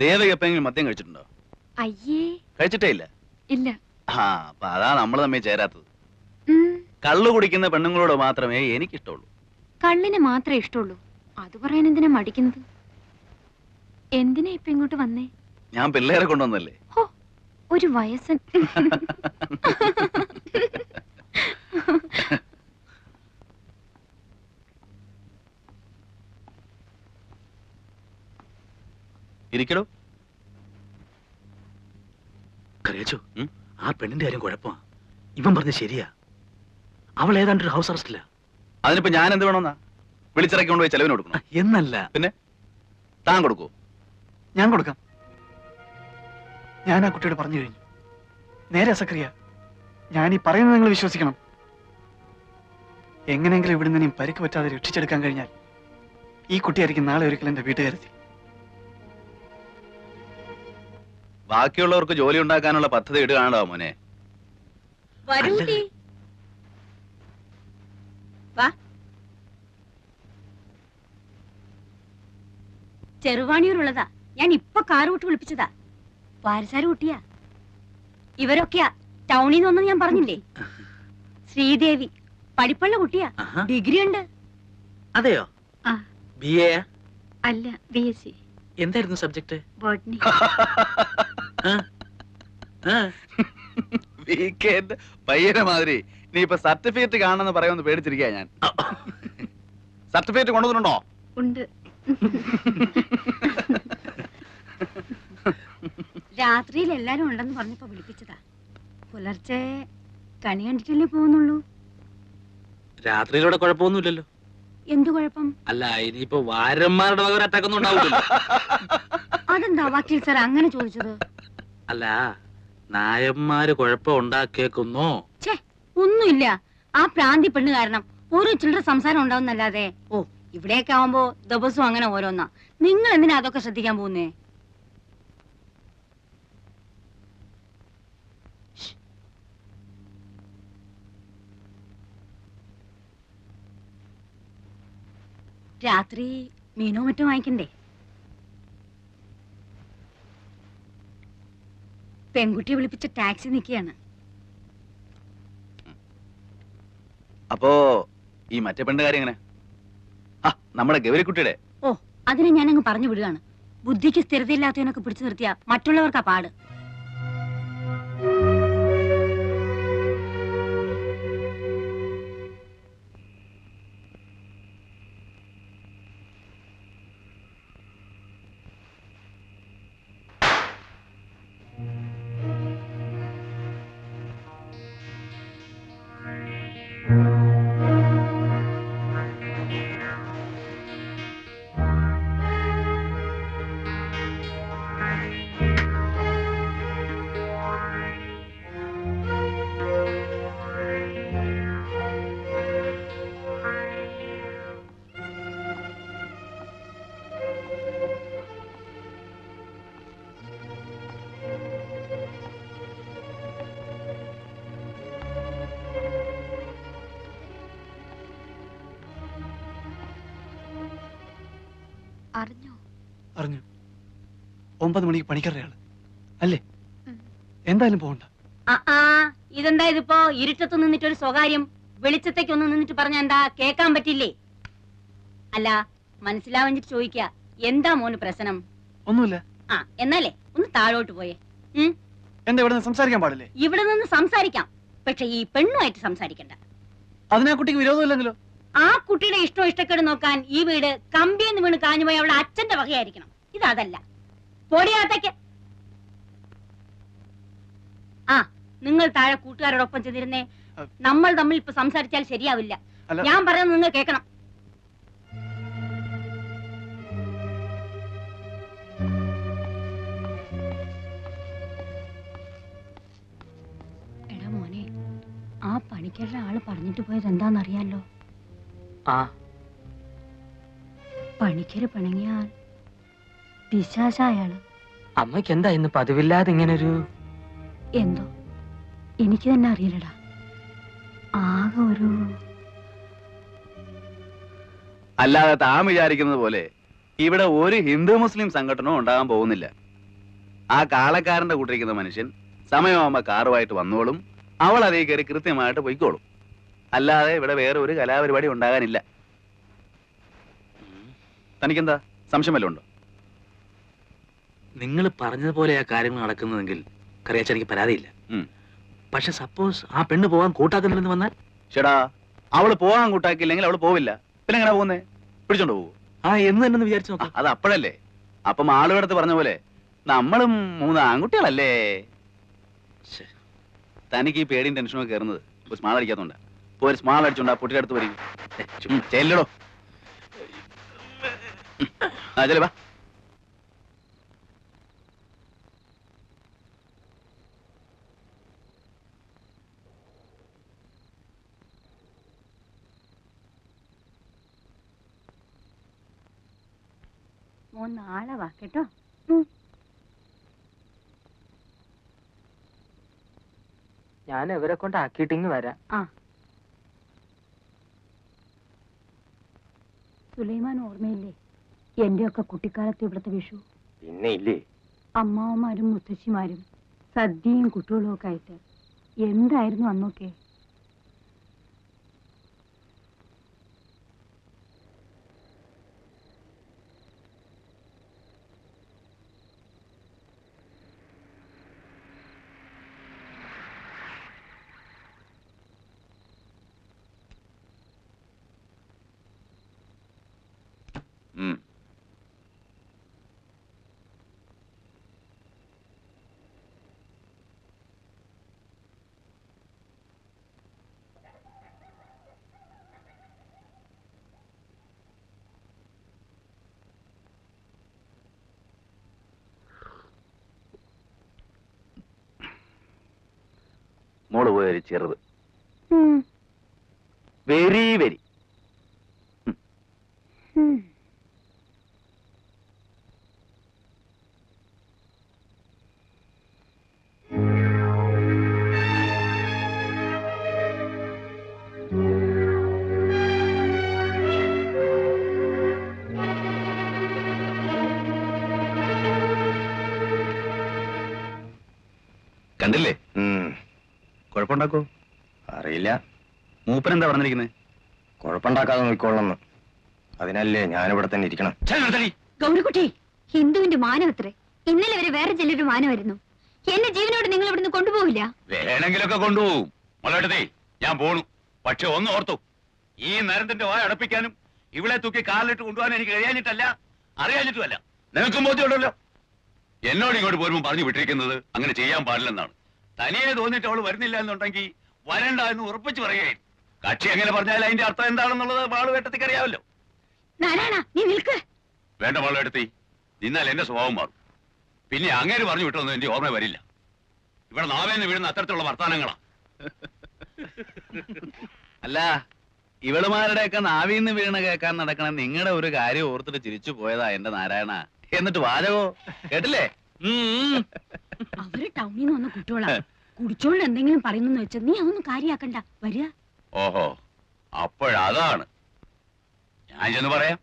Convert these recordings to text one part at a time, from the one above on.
ദേവക എപ്പോഴെങ്കിലും മദ്യം കഴിച്ചിട്ടുണ്ടോ? അയ്യേ. കഴിച്ചിട്ടേ ഇല്ല. ഇല്ല. ആ അപ്പൊ അതാ നമ്മൾ തമ്മിൽ ചേരാത്തത്. കള്ളു കുടിക്കുന്ന പെണ്ണുങ്ങളോട് മാത്രമേ എനിക്കിഷ്ടമുള്ളൂ. കള്ളിന് മാത്രമേ ഇഷ്ടമുള്ളൂ. അത് പറയാൻ എന്തിനാ മടിക്കുന്നത്? എന്തിനാ ഇപ്പൊ ഇങ്ങോട്ട് വന്നേ? ഞാൻ പിള്ളേരെ കൊണ്ടുവന്നല്ലേ? ഒരു വയസ്സൻ. ഇരിക്കടോ. കറിയച്ചു ഉം? ആ പെണ്ണിന്റെ കാര്യം കുഴപ്പമാ. ഇവൻ പറഞ്ഞ ശരിയാ. അവൾ ഏതാണ്ട് ഒരു ഹൗസ് അറസ്റ്റില്ല അതിനിപ്പോ ഞാൻ എന്ത് വേണമെന്നാ? വിളിച്ചിറക്കി കൊണ്ടുപോയി ചെലവിന് കൊടുക്കണം? എന്നല്ല. പിന്നെ? താൻ കൊടുക്കൂ? ഞാൻ കൊടുക്കാം. ഞാൻ ആ കുട്ടിയോട് പറഞ്ഞു കഴിഞ്ഞു. നേരെ സക്രിയ ഞാൻ ഈ പറയുന്നത് നിങ്ങൾ വിശ്വസിക്കണം. എങ്ങനെയെങ്കിലും ഇവിടുന്ന് പരിക്ക് പറ്റാതെ രക്ഷിച്ചെടുക്കാൻ കഴിഞ്ഞാൽ ഈ കുട്ടിയായിരിക്കും നാളെ ഒരിക്കലും എന്റെ വീട്ടുകാരെത്തി. ബാക്കിയുള്ളവർക്ക് ജോലി ഉണ്ടാക്കാനുള്ള പദ്ധതി ഇടുകയാണോ മോനെ. വാ. ചെറുവാണിയൂരുള്ളതാ. ഞാൻ ഇപ്പൊ കാറ് വിട്ട് വിളിപ്പിച്ചതാ. പാരസാര് കുട്ടിയാ. ഇവരൊക്കെയാ ടൗണിൽ നിന്നൊന്നും ഞാൻ പറഞ്ഞില്ലേ? ശ്രീദേവി പഠിപ്പുള്ള കുട്ടിയാ. ഡിഗ്രി ഉണ്ട് അതെയോ? ആ. B A? അല്ല ബി എസ് സി. എന്തായിരുന്നു സബ്ജക്ട്? ബോട്ടണി വീക്കെൻഡ് പയ്യനെ മാതിരി. നീ ഇപ്പൊ സർട്ടിഫിക്കറ്റ് കാണണമെന്ന് പറയുമെന്ന് പേടിച്ചിരിക്കാ ഞാൻ. സർട്ടിഫിക്കറ്റ് കൊണ്ടുവന്നിട്ടുണ്ടോ? ഉണ്ട്. രാത്രിയിൽ എല്ലാരും ഉണ്ടെന്ന് പറഞ്ഞപ്പോ വിളിപ്പിച്ചതാ. പുലർച്ചെ കണി കണ്ടിട്ടല്ലേ പോകുന്നുള്ളൂ. രാത്രിയിലൂടെ കുഴപ്പമൊന്നുമില്ലല്ലോ. എന്ത് കുഴപ്പം? അല്ല ഇനിയിപ്പോ വാരന്മാരുടെ വക അറ്റാക്കൊന്നും അറ്റാക്ക് ഒന്നും ഉണ്ടാവില്ലല്ലോ. അതെന്താ വക്കീൽ സാർ അങ്ങനെ ചോദിച്ചത്? അല്ല നായന്മാര് കുഴപ്പം ഉണ്ടാക്കിയേക്കുന്നോ. ഛേ ഒന്നുമില്ല. ആ പ്രാന്തി പെണ്ണ് കാരണം ഓരോ ചില്ലറ സംസാരം ഉണ്ടാവുന്നല്ലാതെ. ഓ ഇവിടെയൊക്കെ ആവുമ്പോ ദിവസവും അങ്ങനെ ഓരോന്നാ. നിങ്ങൾ എന്തിനാ അതൊക്കെ ശ്രദ്ധിക്കാൻ പോകുന്നേ? രാത്രി മീനോ മറ്റോ വാങ്ങിക്കണ്ടേ? പെൺകുട്ടിയെ വിളിപ്പിച്ച ടാക്സി നിൽക്കുകയാണ്. അപ്പോ ഈ മറ്റേ പെണ്ണ് കാര്യം എങ്ങനെ? ആ നമ്മുടെ ഗൗരിക്കുട്ടിയുടെ. ഓ അതിനെ ഞാനങ്ങ് പറഞ്ഞു വിടുകയാണ്. ബുദ്ധിക്ക് സ്ഥിരതയില്ലാത്തവനൊക്കെ പിടിച്ചു നിർത്തിയ മറ്റുള്ളവർക്കാ പാട്. ഒമ്പത് മണിക്ക് പണിക്കറിയാണ് അല്ലേ. എന്തായാലും പോകണ്ട. ഇതെന്താ ഇതിപ്പോ ഇരുട്ടത്ത് നിന്നിട്ട് ഒരു സ്വകാര്യം? വെളിച്ചത്തേക്ക് ഒന്ന് നിന്നിട്ട് പറഞ്ഞ എന്താ കേക്കാൻ പറ്റില്ലേ? അല്ല മനസ്സിലാവഞ്ഞിട്ട് ചോദിക്ക. എന്താ മോന് പ്രശ്നം? ഒന്നുമില്ല. ആ എന്നാലേ ഒന്ന് താഴോട്ട് പോയേ. എന്താ ഇവിടെ സംസാരിക്കാൻ പാടില്ലേ? ഇവിടെ നിന്ന് സംസാരിക്കാം. പക്ഷെ ഈ പെണ്ണുമായിട്ട് സംസാരിക്കണ്ട. അതിനാ കുട്ടിക്ക് വിരോധമില്ലെങ്കിലോ? ആ കുട്ടിയുടെ ഇഷ്ടം ഇഷ്ടക്കേട് നോക്കാൻ ഈ വീട് കമ്പിയെന്ന് വീണ് കാഞ്ഞുപോയി അവളെ അച്ഛന്റെ വകയായിരിക്കണം. ഇതല്ല ആ നിങ്ങൾ താഴെ കൂട്ടുകാരോടൊപ്പം ചെന്നിരുന്നേ. നമ്മൾ തമ്മിൽ ഇപ്പൊ സംസാരിച്ചാൽ ശരിയാവില്ല. അല്ല. ഞാൻ പറയുന്നത് നിങ്ങൾ കേൾക്കണം. എടാ മോനെ ആ പണിക്കരുടെ ആൾ പറഞ്ഞിട്ട് പോയത് എന്താണെന്നറിയാലോ? ആ. പണിക്കര് പിണങ്ങിയാൽ പിശാച അയാൾ അമ്മയ്ക്ക് എന്താ ഇന്ന് പതിവില്ലാതെ ഇങ്ങനൊരു എന്തോ? എനിക്ക് തന്നെ അറിയില്ലടാ. ആകെ ഒരു അല്ലാതെ താൻ വിചാരിക്കുന്നത് പോലെ ഇവിടെ ഒരു ഹിന്ദു മുസ്ലിം സംഘടനവും ഉണ്ടാകാൻ പോകുന്നില്ല. ആ കാളക്കാരന്റെ കൂട്ടിരിക്കുന്ന മനുഷ്യൻ സമയമാകുമ്പോ കാറുമായിട്ട് വന്നോളും അവൾ അതേ കയറി കൃത്യമായിട്ട് പൊയ്ക്കോളും. അല്ലാതെ ഇവിടെ വേറെ ഒരു കലാപരിപാടി ഉണ്ടാകാനില്ല. തനിക്കെന്താ? സംശയം വല്ലതും ഉണ്ടോ? നിങ്ങൾ പറഞ്ഞതുപോലെ ആ കാര്യങ്ങൾ നടക്കുന്നതെങ്കിൽ കറിയാച്ച എനിക്ക് പരാതിയില്ല. പക്ഷെ സപ്പോസ് ആ പെണ്ണ് പോകാൻ കൂട്ടാക്കുന്നില്ലെന്ന് വന്നാൽ? ചേടാ അവൾ പോകാൻ കൂട്ടാക്കില്ലെങ്കിൽ അവൾ പോവില്ല. പിന്നെ എങ്ങനെ പോകുന്നേ? പിടിച്ചോണ്ട് പോകും ആ എന്ന് തന്നെ വിചാരിച്ചു നോക്കാം. അത് അപ്പോഴല്ലേ? അപ്പം ആളുകടത്ത് പറഞ്ഞ പോലെ നമ്മളും മൂന്ന് ആൺകുട്ടികളല്ലേ. തനിക്ക് ഈ പേടിയും ടെൻഷനും ഒക്കെ കയറുന്നത് ഒരു സ്മാൾ അടിക്കാത്തോണ്ട. പോര് സ്മാൾ അടിച്ചോണ്ട് ആ പൊട്ടിയുടെ അടുത്ത് വരും ചെല്ലടോ. ആ ചെല്ലേ വാ. മോൻ നാളെ വാ കേട്ടോ. ഞാൻ ഇവരെ കൊണ്ട് ആക്കിയിട്ടിങ് വരാം. സുലൈമാൻ ഓർമ്മയില്ലേ? എന്റെയൊക്കെ കുട്ടിക്കാലത്ത് ഇവിടുത്തെ വിഷു. പിന്നെ ഇല്ലേ? അമ്മാവന്മാരും മുത്തശ്ശിമാരും സദ്യയും കുട്ടികളും ഒക്കെ ആയിട്ട്. എന്തായിരുന്നു അന്നൊക്കെ? മോൾ പോയൊരു ചെറുത്. Very very. കണ്ടില്ലേ? കുഴപ്പമുണ്ടാക്കോ അറിയില്ല. മൂപ്പൻ എന്താ പറഞ്ഞിരിക്കുന്നത് കുഴപ്പമുണ്ടാക്കാതെ നോക്കിക്കൊള്ളന്ന് അതിനല്ലേ ഞാനിവിടെ തന്നെ ഇരിക്കണം. ഗൗരിക്കുട്ടി ഹിന്ദുവിന്റെ മാനം അത്രേ ഇന്നലെ വരെ വേറെ ചിലരുടെ മാനമായിരുന്നു. എന്നെ ജീവനോട് നിങ്ങൾ ഇവിടുന്ന് കൊണ്ടുപോകില്ല വേണമെങ്കിലൊക്കെ കൊണ്ടുപോകും മുളകെടുത്തേ ഞാൻ പോണു. പക്ഷെ ഒന്ന് ഓർത്തു. ഈ നരത്തിന്റെ വായ അടപ്പിക്കാനും ഇവളെ തൂക്കി കാലിലിട്ട് കൊണ്ടുപോകാൻ എനിക്ക് കഴിയാഞ്ഞിട്ടല്ല അറിയാഞ്ഞിട്ടുമല്ല. നിനക്കും ബോധ്യമുണ്ടല്ലോ. എന്നോട് ഇങ്ങോട്ട് പോരുമ്പോൾ പറഞ്ഞു വിട്ടിരിക്കുന്നത് അങ്ങനെ ചെയ്യാൻ പാടില്ലെന്നാണ്. തനിയെ തോന്നിയിട്ട് അവൾ വരുന്നില്ല എന്നുണ്ടെങ്കിൽ വരണ്ട എന്ന് ഉറപ്പിച്ചു പറയുകയും കക്ഷി എങ്ങനെ പറഞ്ഞാൽ അതിന്റെ അർത്ഥം എന്താണെന്നുള്ളത് വാളുവേട്ടത്തിക്ക് അറിയാമല്ലോ. നാരായണ നീ നിൽക്ക് വേണ്ട വാളുവേട്ടത്തി നിന്നാൽ എന്റെ സ്വഭാവം മാറും. പിന്നെ അങ്ങേര് പറഞ്ഞു വിട്ടൊന്നും എന്റെ ഓർമ്മ വരില്ല. ഇവിടെ നാവേന്ന് വീഴുന്ന അത്തരത്തിലുള്ള വർത്താനങ്ങളാ അല്ല ഇവളുമാരുടെയൊക്കെ നാവിന്ന് വീണ് കേൾക്കാൻ നടക്കണ നിങ്ങളുടെ ഒരു കാര്യം ഓർത്തിട്ട് ചിരിച്ചു പോയതാ എന്റെ നാരായണ. എന്നിട്ട് വാചകോ? കേട്ടില്ലേ? ഉം, ഉം. അവർ ടൗണിൽ നിന്ന് വന്ന കുട്ടികളാ. കുടിച്ചോണ്ട് എന്തെങ്കിലും പറയുന്നു വെച്ചാൽ നീ അതൊന്നും കാര്യാക്കണ്ട. വരിക. ഓഹോ അപ്പോഴതാണ്. ഞാൻ ചെന്ന് പറയാം.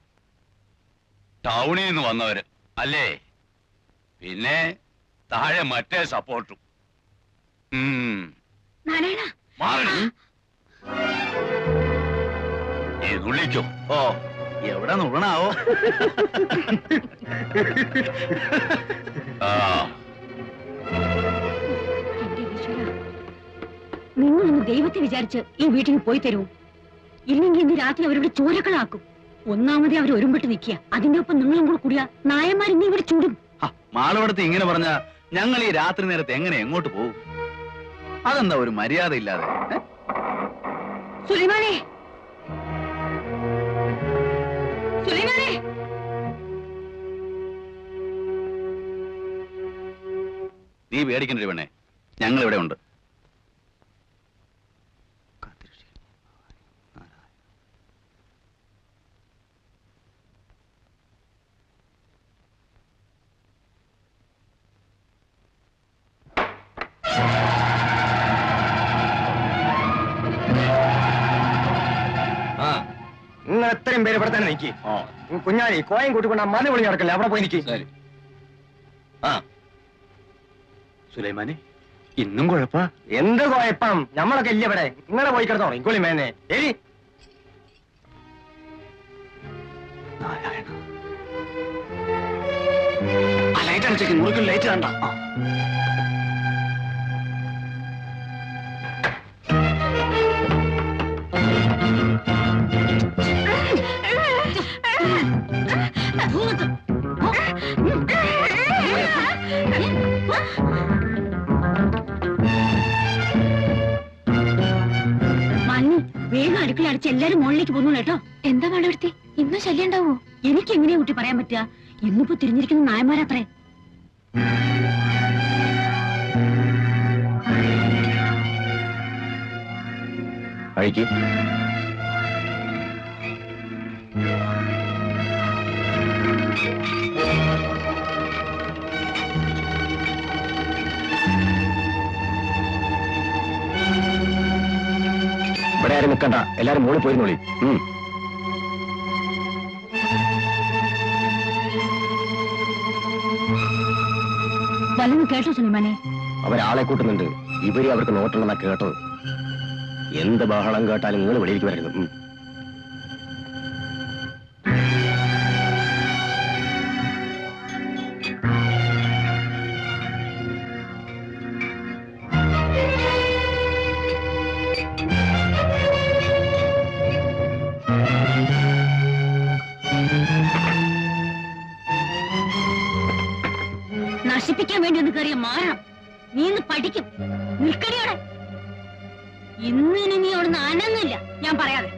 ടൗണിൽ നിന്ന് വന്നവര് അല്ലേ? പിന്നെ താഴെ മറ്റേ സപ്പോർട്ടും. നാരായണ. നുള്ളിക്കോ ഓ എവിടെ നുണാവോ ആ. നിങ്ങളൊന്ന് ദൈവത്തെ വിചാരിച്ച് ഈ വീട്ടിൽ പോയി തരൂ. ഇല്ലെങ്കിൽ ഇന്ന് രാത്രി അവരുടെ ചോരക്കളാക്കും ഒന്നാമതേ അവർ ഒരുമ്പിട്ട് നിൽക്കുക. അതിന്റെ ഒപ്പം നിങ്ങളും കൂടെ കൂടിയ നായന്മാർ ഇന്ന് ഇവിടെ ചൂടും. മാളവടത്ത് ഇങ്ങനെ പറഞ്ഞ ഞങ്ങൾ ഈ രാത്രി നേരത്തെ എങ്ങനെ എങ്ങോട്ട് പോകും? അതെന്താ ഒരു മര്യാദ ഇല്ലാതെ? സുലൈമാനെ! സുലൈമാനെ! നീ പേടിക്കണ്ട പെണ്ണെ ഞങ്ങൾ ഇവിടെ ഉണ്ട്. എത്രയും പേര് ഇവിടെ തന്നെ നിൽക്കി കുഞ്ഞാലി കോയം കൂട്ടിക്കൊണ്ട് ആ മല വിളി നടക്കല്ലേ? അവിടെ പോയി നിൽക്കി ശരി. ആ. സുലൈമാനെ ഇന്നും കുഴപ്പ? എന്ത് കുഴപ്പം? നമ്മളൊക്കെ ഇല്ല ഇവിടെ? നിങ്ങളെ പോയി കിടന്നോ? ഇക്കുളി മേനെ. നാരായണ ആ ലൈറ്റ് അടച്ചേക്ക്. മുറിക്കും ലൈറ്റ് കണ്ട അടിച്ച് എല്ലാരും മുകളിലേക്ക് പോന്നു കേട്ടോ. എന്താ വളർത്തി ഇന്നും ശല്യം ഉണ്ടാവോ? എനിക്ക് എങ്ങനെയാ കുട്ടി പറയാൻ പറ്റുക? ഇന്നിപ്പോ തിരിഞ്ഞിരിക്കുന്ന നായന്മാരത്രേ കഴിക്ക് ആരും നിൽക്കണ്ട എല്ലാരും മോളിൽ പോയിരുന്നോളി. വല്ലതും കേട്ടോ സുനിമാനെ അവരാളെ കൂട്ടുന്നുണ്ട്. ഇവർ അവർക്ക് നോട്ടുണ്ടെന്നാ കേട്ടത്. എന്ത് ബഹളം കേട്ടാലും നിങ്ങൾ വെളിയിലേക്ക് വരരുത്. ഉം. നശിപ്പിക്കാൻ വേണ്ടി ഒന്ന് കയറിയ മാറാം. നീ ഇന്ന് പഠിക്കും. നിൽക്കടിയോടെ ഇന്ന് ഇനി നീ അവിടുന്ന് അനങ്ങില്ല ഞാൻ പറയാതെ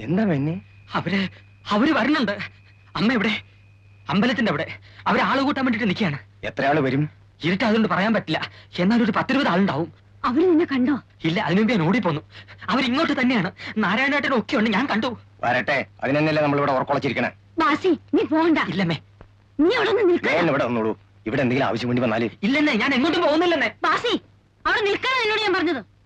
എന്താ പെണ്ണി അവർ അവർ വരണുണ്ട് അമ്മ എവിടെ? അമ്പലത്തിന്റെ അവിടെ. അവർ ആൾ കൂട്ടാൻ വേണ്ടിട്ട് നിൽക്കുകയാണ്. എത്ര ആൾ വരും? ഇരുട്ടായതുകൊണ്ട് പറയാൻ പറ്റില്ല. എന്നാൽ ഒരു പത്തിരുപത് ആളുണ്ടാവും. അവർ നിന്നെ കണ്ടോ? ഇല്ല അതിനുമുമ്പ് ഞാൻ ഓടിപ്പോന്നു. അവരിങ്ങോട്ട് തന്നെയാണ്. നാരായണേട്ടനും ഒക്കെ ഉണ്ട്. ഞാൻ കണ്ടു. വരട്ടെ. അതിനെന്നല്ലേ നമ്മൾ ഇവിടെ ഉറക്കൊളച്ചിരിക്കണേ? വാസി നീ പോകണ്ട ഇല്ലമ്മേ നീ അവിടെ നിൽക്ക. വേഗം ഇവിടെ വന്നോളൂ. ഇവിടെ എന്തെങ്കിലും ആവശ്യം വേണ്ടി വന്നാൽ. ഇല്ലെന്നേ ഞാൻ എങ്ങോട്ടും പോകുന്നില്ലെന്നേ. ബാസി അവിടെ നിൽക്കാനാ എന്നോട് ഞാൻ പറഞ്ഞത്.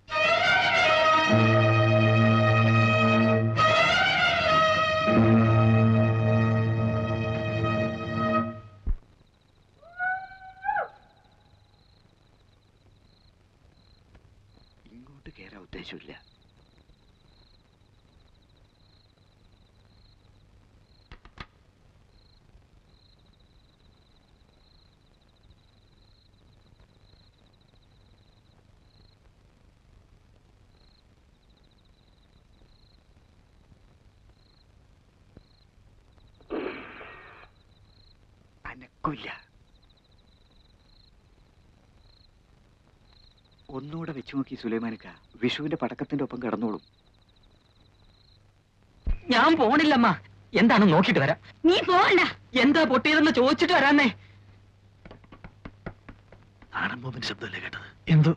അനക്കില്ല ഒന്നുകൂടെ വെച്ചു നോക്കി സുലൈമാനക്ക വിഷുവിന്റെ പടക്കത്തിന്റെ ഒപ്പം കിടന്നോളും. ഞാൻ പോണില്ലമ്മ. എന്താണ് നോക്കിട്ട് വരാം. നീ പോകണ്ട എന്താ പൊട്ടിയതെന്ന് ചോദിച്ചിട്ട് വരാന്നേ. നാടൻ ബോംബിന്റെ ശബ്ദമല്ലേ കേട്ടത്? എന്തോ?